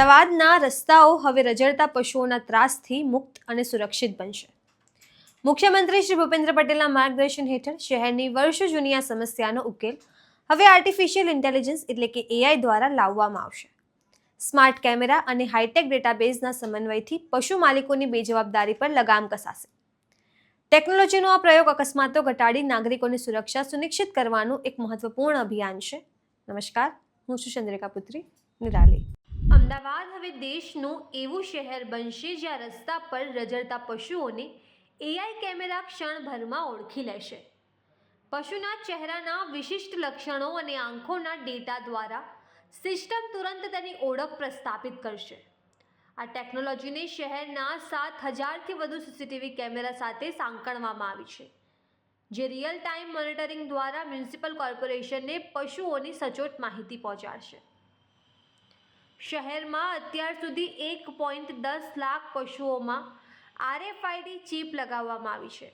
અમદાવાદના રસ્તાઓ હવે રજળતા પશુઓના ત્રાસથી મુક્ત અને સુરક્ષિત બનશે. મુખ્યમંત્રી શ્રી ભૂપેન્દ્ર પટેલના માર્ગદર્શન હેઠળ શહેરની વર્ષો જૂની આ સમસ્યાનો ઉકેલ હવે આર્ટિફિશિયલ ઇન્ટેલિજન્સ એટલે કે એઆઈ દ્વારા લાવવામાં આવશે. સ્માર્ટ કેમેરા અને હાઈટેક ડેટાબેઝના સમન્વયથી પશુ માલિકોની બેજવાબદારી પર લગામ કસાશે. ટેકનોલોજીનો આ પ્રયોગ અકસ્માતો ઘટાડી નાગરિકોની સુરક્ષા સુનિશ્ચિત કરવાનું એક મહત્વપૂર્ણ અભિયાન છે. નમસ્કાર, હું છું ચંદ્રિકા પુત્રી, નિરાલી. અમદાવાદ હવે દેશનું એવું શહેર બનશે જ્યાં રસ્તા પર રજડતા પશુઓને એઆઈ કેમેરા ક્ષણભરમાં ઓળખી લેશે. પશુના ચહેરાના વિશિષ્ટ લક્ષણો અને આંખોના ડેટા દ્વારા સિસ્ટમ તુરંત તેની ઓળખ પ્રસ્થાપિત કરશે. આ ટેકનોલોજીને શહેરના સાત હજારથી વધુ સીસીટીવી કેમેરા સાથે સાંકળવામાં આવી છે, જે રિયલ ટાઈમ મોનિટરિંગ દ્વારા મ્યુનિસિપલ કોર્પોરેશનને પશુઓની સચોટ માહિતી પહોંચાડશે. શહેરમાં અત્યાર સુધી એક પોઈન્ટ દસ લાખ પશુઓમાં આરએફઆઈડી ચીપ લગાવવામાં આવી છે.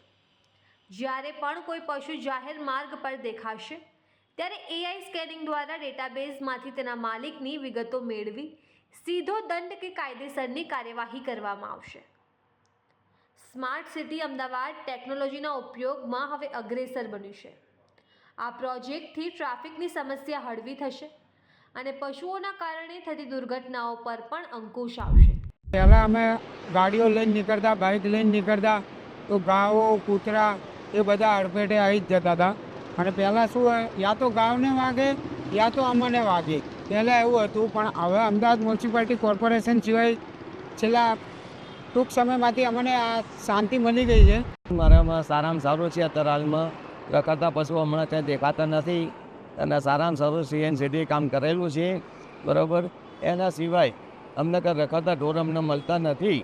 જ્યારે પણ કોઈ પશુ જાહેર માર્ગ પર દેખાશે, ત્યારે એઆઈ સ્કેનિંગ દ્વારા ડેટાબેઝમાંથી તેના માલિકની વિગતો મેળવી સીધો દંડ કે કાયદેસરની કાર્યવાહી કરવામાં આવશે. સ્માર્ટ સિટી અમદાવાદ ટેકનોલોજીના ઉપયોગમાં હવે અગ્રેસર બન્યું છે. આ પ્રોજેક્ટથી ટ્રાફિકની સમસ્યા હળવી થશે અને પશુઓના કારણે થતી દુર્ઘટનાઓ પર પણ અંકુશ આવશે. પહેલાં અમે ગાડીઓ લઈને નીકળતા બાઇક લઈને નીકળતા તો ગાવો કૂતરા એ બધા અડફેટે આવી જ જતા હતા. અને પહેલાં શું હોય યા તો ગાવને વાગે યા તો અમને વાગે. પહેલાં એવું હતું પણ હવે અમદાવાદ મ્યુનિસિપાલિટી કોર્પોરેશન સિવાય છેલ્લા ટૂંક સમયમાંથી અમને આ શાંતિ મળી ગઈ છે. મારામાં સારામાં સારું છે અત્યારે હાલમાં રખડતા પશુઓ હમણાં ત્યાં દેખાતા નથી. અને સારામાં સારું સીએન સિટી કામ કરેલું છે, બરાબર? એના સિવાય અમને કંઈ રખાતા ઢોર અમને મળતા નથી,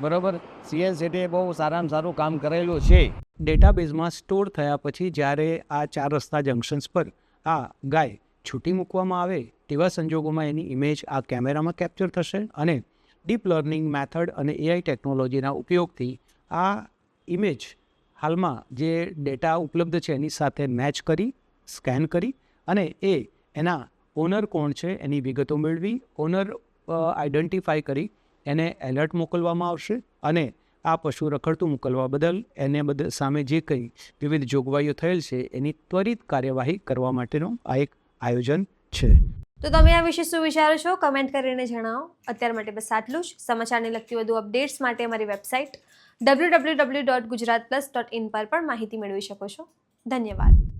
બરાબર? સીએન સિટીએ બહુ સારામાં સારું કામ કરેલું છે. ડેટાબેઝમાં સ્ટોર થયા પછી જ્યારે આ ચાર રસ્તા જંકશન્સ પર આ ગાય છૂટી મૂકવામાં આવે તેવા સંજોગોમાં એની ઇમેજ આ કેમેરામાં કેપ્ચર થશે અને ડીપ લર્નિંગ મેથડ અને એઆઈ ટેકનોલોજીના ઉપયોગથી આ ઇમેજ હાલમાં જે ડેટા ઉપલબ્ધ છે એની સાથે મેચ કરી સ્કેન કરી અને એ એના ઓનર કોણ છે એની વિગતો મેળવી. ઓનર આઈડેન્ટિફાઈ કરી, એને એલર્ટ મોકલવામાં આવશે અને આ પશુ રખડતું મોકલવા બદલ એને બદલ સામે જે કંઈ વિવિધ જોગવાઈઓ થયેલ છે એની ત્વરિત કાર્યવાહી કરવા માટેનું આ એક આયોજન છે. તો તમે આ વિશે શું વિચારો છો? કમેન્ટ કરીને જણાવો. અત્યાર માટે બસ આટલું જ. સમાચારને લગતી વધુ અપડેટ્સ માટે અમારી website W W W dot Gujarat plus dot in પર પણ માહિતી મેળવી શકો છો. ધન્યવાદ.